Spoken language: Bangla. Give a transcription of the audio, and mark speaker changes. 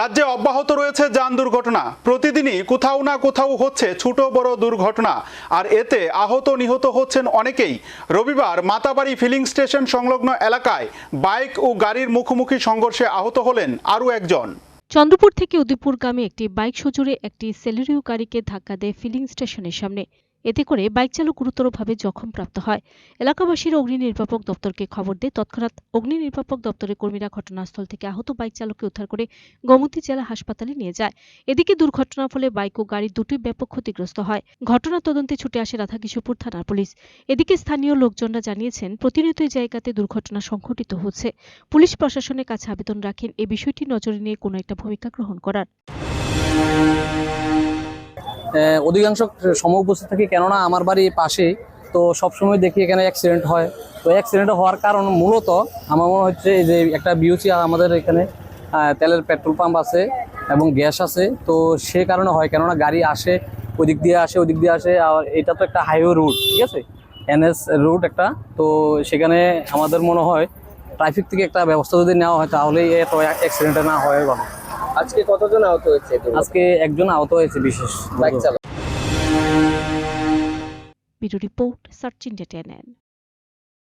Speaker 1: রাজ্যে অব্যাহত রয়েছে যান দুর্ঘটনা। প্রতিদিনই কোথাও না কোথাও হচ্ছে ছোট বড় দুর্ঘটনা। আর এতে আহত নিহত হচ্ছেন অনেকেই। রবিবার মাতাবাড়ি ফিলিং স্টেশন সংলগ্ন এলাকায় বাইক ও গাড়ির মুখোমুখি সংঘর্ষে আহত হলেন আরও একজন।
Speaker 2: চন্দ্রপুর থেকে উদয়পুরগামী একটি বাইক সজোরে একটি সেলেরিও গাড়িকে ধাক্কা দেয় ফিলিং স্টেশনের সামনে। এতে করে বাইক চালক গুরুতরভাবে জখমপ্রাপ্ত হয়। এলাকাবাসীরা অগ্নি নির্বাপক দপ্তরকে খবর দিয়ে তৎক্ষণাৎ অগ্নি নির্বাপক দপ্তরের কর্মীরা ঘটনাস্থল থেকে আহত বাইক চালককে উদ্ধার করে গোমতী জেলা হাসপাতালে নিয়ে যায়। এদিকে দুর্ঘটনার ফলে বাইক ও গাড়ি দুটোই ব্যাপক ক্ষতিগ্রস্ত হয়। ঘটনা তদন্তে ছুটে আসে রাধাকিশোরপুর থানার পুলিশ। এদিকে স্থানীয় লোকজনরা জানিয়েছেন প্রতিনিয়ত জায়গাতে দুর্ঘটনা সংঘটিত হচ্ছে। পুলিশ প্রশাসনের কাছে আবেদন রাখেন, এ বিষয়টি নজরে নিয়ে কোনো একটা ভূমিকা গ্রহণ করার।
Speaker 3: অধিকাংশ সময় উপস্থিত থাকি, কেননা আমার বাড়ি পাশে তো সবসময় দেখি এখানে অ্যাক্সিডেন্ট হয়। তো অ্যাক্সিডেন্ট হওয়ার কারণ মূলত আমার মনে হচ্ছে যে একটা বিউসি আমাদের এখানে তেলের পেট্রোল পাম্প আছে এবং গ্যাস আছে, তো সে কারণে হয়। কেননা গাড়ি আসে, ওদিক দিয়ে আসে, ওদিক দিয়ে আসে, আর এটা তো একটা হাইওয়ে রুট ঠিক আছে? এনএস রুট একটা, তো সেখানে আমাদের মনে হয় ট্রাফিক থেকে একটা ব্যবস্থা যদি নেওয়া হয় তাহলে এত অ্যাক্সিডেন্ট না হয় ভালো
Speaker 4: আজকে কতজন আহত হয়েছে
Speaker 3: আজকে একজন আহত হয়েছে বিশেষ
Speaker 4: বাইক চালক।
Speaker 2: Report search India ten